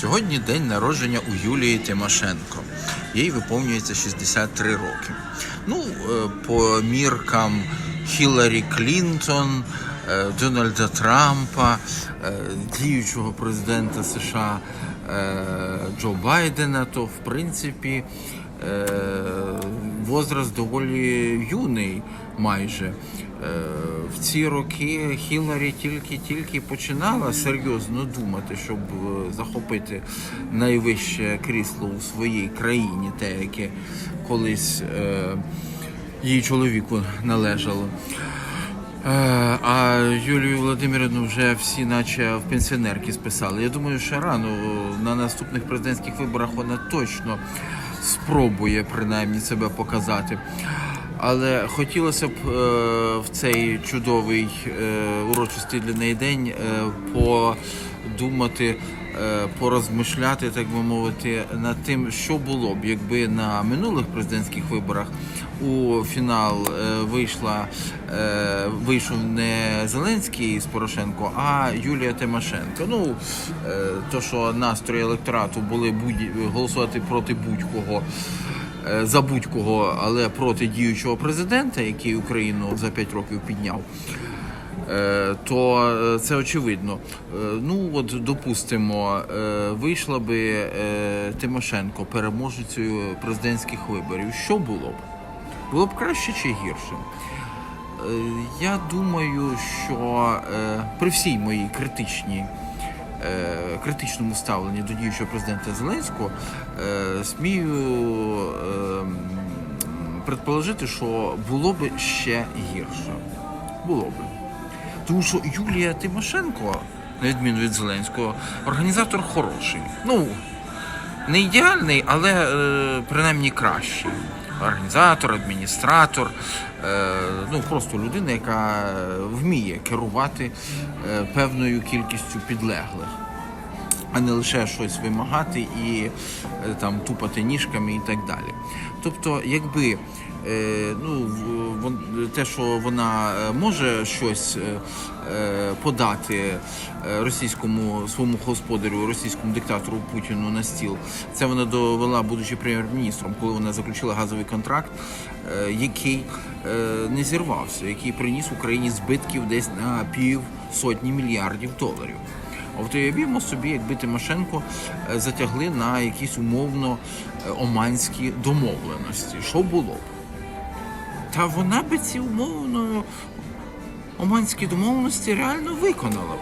Сьогодні день народження у Юлії Тимошенко. Їй виповнюється 63 роки. Ну, е, по міркам Хіларі Клінтон, е, Дональда Трампа, е, діючого президента США Джо Байдена, то в принципі возраст доволі юний майже. Е, В ці роки Хіларі тільки-тільки починала серйозно думати, щоб е, захопити найвище крісло у своїй країні, те, яке колись е, її чоловіку належало. А Юлію Володимирівну вже всі, наче в пенсіонерки списали. Я думаю, що рано на наступних президентських виборах вона точно спробує принаймні себе показати. Але хотілося б е, в цей чудовий е, урочистий для неї день е, подумати, е, порозмишляти, так би мовити, над тим, що було б, якби на минулих президентських виборах у фінал е, вийшла, е, вийшов не Зеленський з Порошенко, а Юлія Тимошенко. Ну то, що настрої електорату були будь голосувати проти будь-кого. За будь-кого, але проти діючого президента, який Україну за 5 років підняв, то е, це очевидно. Е, Ну от допустимо, е, вийшла би е, Тимошенко переможецею президентських виборів. Що було б? Було б краще чи гірше? Е, Я думаю, що е, при всій моїй критичній е, критичному ставленні до діючого президента Зеленського е, смію е, предположити, що було б ще гірше. Було б. Тому що Юлія Тимошенко, на відміну від Зеленського, організатор хороший. Ну, не ідеальний, але е, принаймні кращий. Організатор, адміністратор, е, ну просто людина, яка вміє керувати е, певною кількістю підлеглих, а не лише щось вимагати і е, там тупати ніжками і так далі. Тобто, якби е, ну, те, що вона е, може щось подати російському своєму господарю, російському диктатору Путіну на стіл, це вона довела, будучи прем'єр-міністром, коли вона заключила газовий контракт, який не зірвався, який приніс Україні збитків десь на пів сотні мільярдів доларів. От уявімо собі, якби Тимошенко е, затягли на якісь умовно е, оманські домовленості. Що було б? Та вона би ці умовно оманські домовленості реально виконала б.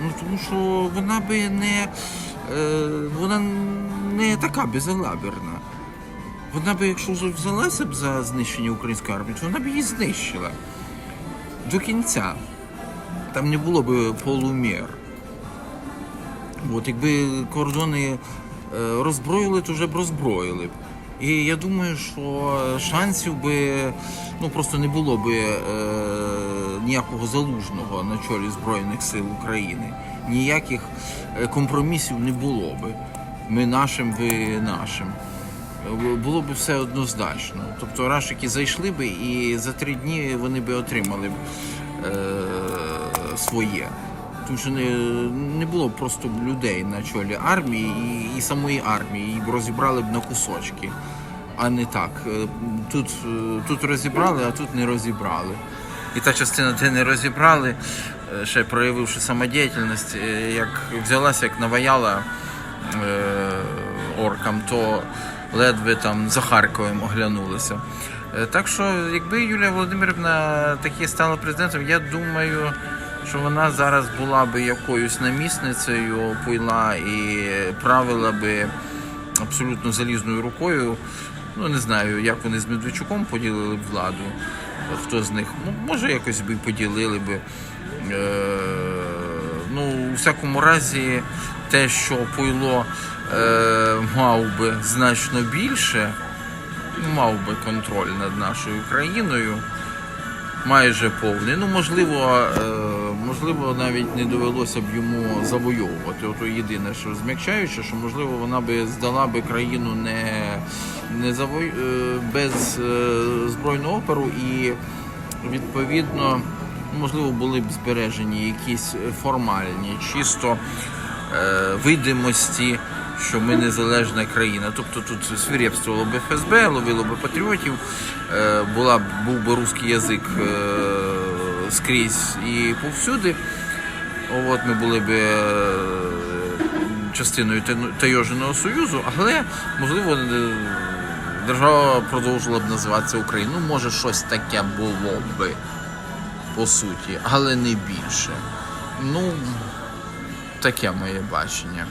Ну тому що вона би не е, вона не така безалаберна. Вона би, якщо взялася б за знищення української армії, то вона б її знищила до кінця. Там не було б полумір. От якби кордони е, роззброїли, то вже б роззброїли. І я думаю, що шансів би ну просто не було би е, ніякого залужного на чолі Збройних сил України. Ніяких е, компромісів не було би. Ми нашим, ви нашим. Е, Було б все однозначно. Тобто рашики зайшли би і за три дні вони би отримали б е, своє. Тому що не, не було просто людей на чолі армії і, і самої армії, б розібрали б на кусочки, а не так. Е, Тут, е, тут розібрали, а тут не розібрали. І та частина, де не розібрали, е, ще проявивши самодіяльність, як взялася, як наваяла е, оркам, то ледве там за Харковом оглянулися. Так що, якби Юлія Володимирівна таки стала президентом, я думаю, що вона зараз була би якоюсь намісницею, пойла і правила би абсолютно залізною рукою. Ну, не знаю, як вони з Медведчуком поділили б владу. Хто з них? Ну, може, якось би поділили би. Е, ну, у всякому разі, те, що Пойло е, мав би значно більше, мав би контроль над нашою країною майже повний. Ну, можливо, е, можливо, навіть не довелося б йому завойовувати. Ото єдине, що змягчаюче, що можливо вона би здала би країну не, не завой... е, без е, збройного опору і відповідно. Можливо, були б збережені якісь формальні, чисто е, видимості, що ми незалежна країна. Тобто тут свирепствувало б ФСБ, ловило б патріотів, була, б- був би русський язик скрізь і повсюди. От ми були б е, частиною Та- Союзу, але можливо е, держава продовжила б називатися Україна. Ну, може, щось таке було би по суті, але не більше. Ну, таке моє бачення.